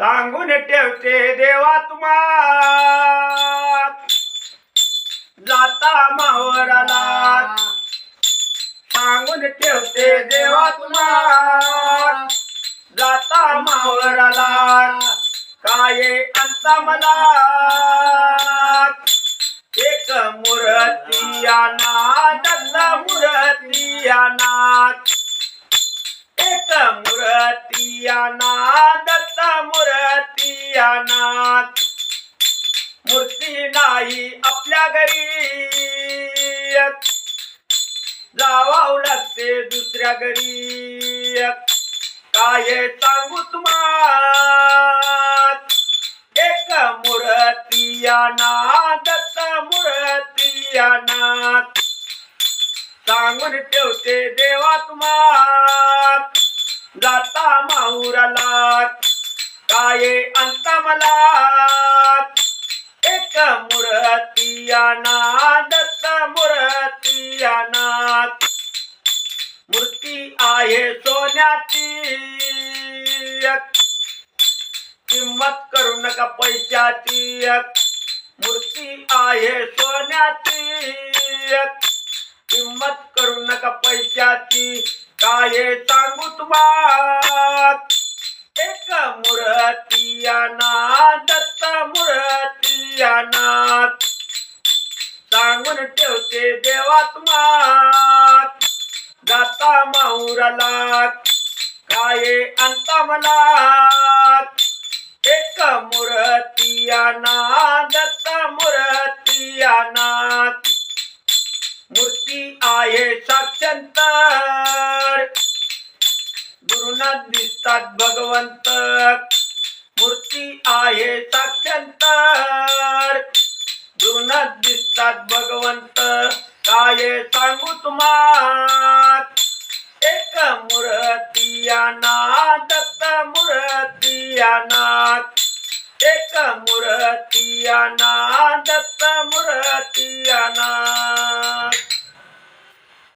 सांगून ठेवते देवा तुम्हा जाता मावराला. सांगून ठेवते देवा तुम्हा जाता मावराला. काय अंत मला एक मूर्तिया नाथ मूर्तिया नाथ एक मूर्तिया नाथ मूर्ती नाही आपल्या घरी. जावावं लागते दुसऱ्या घरी. काय सांगू तुम्हा एक मूर्तिया नाथ मूर्तिया नाथ सांगून ठेवते देवा तुम्हा जाता माहुराला काय मला एक मुरतिया नाथ मुरतिया नाथ. मूर्ती आहे सोन्याची. किंमत करू नका पैशाची. मूर्ती आहे सोन्याची. किंमत करू नका पैशाची. काय सांगू तुम्हाला मूर्तिया सांगून ठेवते देवात्मात जाता माहुराला काय अंता मला एक मूर्तिया दत्ता मूर्तिया नाथ मूर्ती आहे साक्षंतर गुरुनाथ दिसतात भगवंत. मूर्ती आहे साक्षंतर गुरुनाथ भगवंत काय सांगू तुम्हा एक मुरतिया नाथ मुरतिया नाथ एक मूर्तिया नाथ मुरतिया नाथ